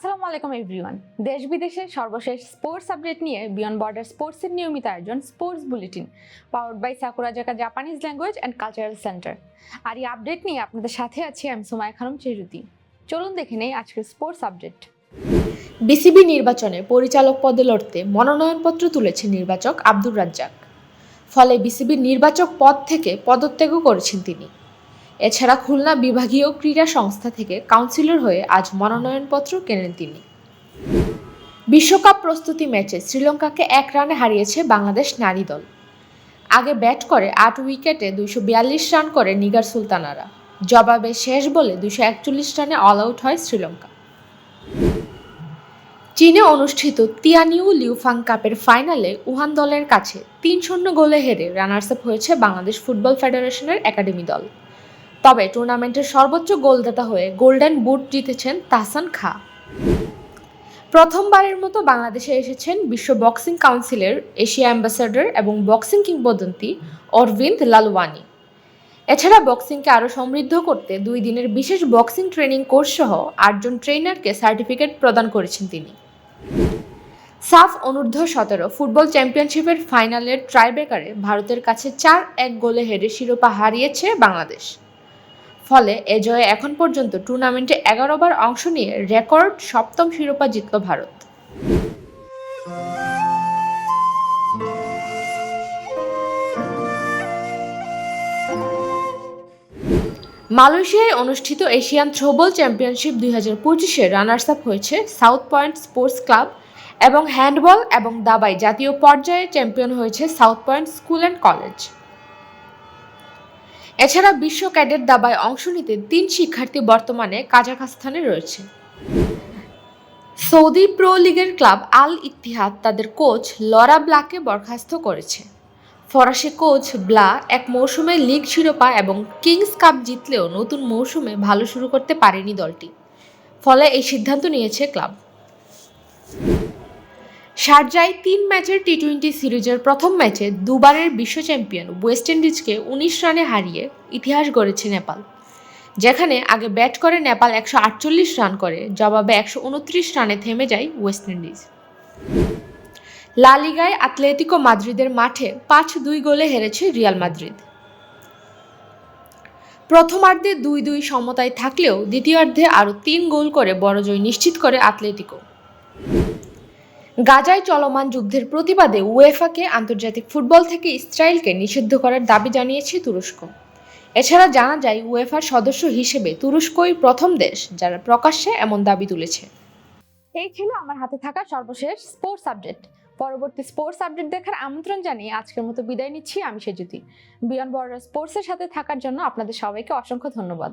আসসালামু আলাইকুম এভরিওয়ান দেশ বিদেশের সর্বশেষ স্পোর্টস আপডেট নিয়ে বিয়ন বর্ডার স্পোর্টসের নিয়মিত আয়োজন sports bulletin powered by Sakura Zaka Japanese language and cultural centre আর এই আপডেট নিয়ে আপনাদের সাথে আছি আমি সুমায় খানম চেরুতি চলুন দেখে নেই আজকের স্পোর্টস আপডেট বিসিবি নির্বাচনে পরিচালক পদে লড়তে মনোনয়নপত্র তুলেছে নির্বাচক আব্দুর রাজ্জাক। ফলে বিসিবির নির্বাচক পদ থেকে পদত্যাগও করেছেন তিনি। এছাড়া খুলনা বিভাগীয় ক্রীড়া সংস্থা থেকে কাউন্সিলর হয়ে আজ মনোনয়নপত্র কেনেন তিনি। বিশ্বকাপ প্রস্তুতি ম্যাচে শ্রীলঙ্কাকে এক রানে হারিয়েছে বাংলাদেশ নারী দল। আগে ব্যাট করে আট উইকেটে দুইশো বিয়াল্লিশ রান করে নিগার সুলতানারা। জবাবে শেষ বলে দুইশো একচল্লিশ রানে অল আউট হয় শ্রীলঙ্কা। চীনে অনুষ্ঠিত তিয়ানিউ লিউফাং কাপের ফাইনালে উহান দলের কাছে তিন শূন্য গোলে হেরে রানার্স আপ হয়েছে বাংলাদেশ ফুটবল ফেডারেশনের একাডেমি দল। তবে টুর্নামেন্টের সর্বোচ্চ গোলদাতা হয়ে গোল্ডেন বুট জিতেছেন তাহসান খা। প্রথমবারের মতো বাংলাদেশে এসেছেন বিশ্ব বক্সিং কাউন্সিলের এশিয়া অ্যাম্বাসাডর এবং বক্সিং কিংবদন্তি অরবিন্দ লালওয়ানি। এছাড়া বক্সিংকে আরও সমৃদ্ধ করতে দুই দিনের বিশেষ বক্সিং ট্রেনিং কোর্স সহ আটজন ট্রেনারকে সার্টিফিকেট প্রদান করেছেন তিনি। সাফ অনূর্ধ্ব সতেরো ফুটবল চ্যাম্পিয়নশিপের ফাইনালের ট্রাইব্রেকারে ভারতের কাছে চার এক গোলে হেরে শিরোপা হারিয়েছে বাংলাদেশ। ফলে এ জয়ে এখন পর্যন্ত টুর্নামেন্টে এগারো বার অংশ নিয়ে রেকর্ড সপ্তম শিরোপা জিতল ভারত। মালয়েশিয়ায় অনুষ্ঠিত এশিয়ান থ্রোবল চ্যাম্পিয়নশিপ দুই হাজার পঁচিশে রানার্স আপ হয়েছে সাউথ পয়েন্ট স্পোর্টস ক্লাব এবং হ্যান্ডবল এবং দাবায় জাতীয় পর্যায়ে চ্যাম্পিয়ন হয়েছে South Point school and college. এছাড়া বিশ্ব ক্যাডেট দাবায় অংশ নিতে তিন শিক্ষার্থী বর্তমানে কাজাখস্তানে রয়েছে। সৌদি প্রো লিগের ক্লাব আল ইতিহাদ তাদের কোচ লরা ব্লাকে বরখাস্ত করেছে। ফরাসি কোচ ব্লা এক মৌসুমে লিগ শিরোপা এবং কিংস কাপ জিতলেও নতুন মৌসুমে ভালো শুরু করতে পারেনি দলটি। ফলে এই সিদ্ধান্ত নিয়েছে ক্লাব। শারজায় তিন ম্যাচের টি টোয়েন্টি সিরিজের প্রথম ম্যাচে দুবারের বিশ্ব চ্যাম্পিয়ন ওয়েস্ট ইন্ডিজকে উনিশ রানে হারিয়ে ইতিহাস গড়েছে নেপাল, যেখানে আগে ব্যাট করে নেপাল একশো আটচল্লিশ রান করে, জবাবে একশো উনত্রিশ রানে থেমে যায় ওয়েস্ট ইন্ডিজ। লা লিগায় আতলেতিকো মাদ্রিদের মাঠে পাঁচ দুই গোলে হেরেছে রিয়াল মাদ্রিদ। প্রথমার্ধে দুই দুই সমতায় থাকলেও দ্বিতীয়ার্ধে আরও তিন গোল করে বড় জয় নিশ্চিত করে আতলেতিকো। গাজায় চলমান যুদ্ধের প্রতিবাদে উয়েফাকে আন্তর্জাতিক ফুটবল থেকে ইসরায়েলকে নিষিদ্ধ করার দাবি জানিয়েছে তুরস্ক। এছাড়া জানা যায়, উয়েফার সদস্য হিসেবে তুরস্কই প্রথম দেশ যারা প্রকাশ্যে এমন দাবি তুলেছে। এই ছিল আমার হাতে থাকা সর্বশেষ স্পোর্টস আপডেট। পরবর্তী স্পোর্টস আপডেট দেখার আমন্ত্রণ জানিয়ে আজকের মতো বিদায় নিচ্ছি, আমি সেজুতি। বিয়ন বর্ডার স্পোর্টসের সাথে থাকার জন্য আপনাদের সবাইকে অসংখ্য ধন্যবাদ।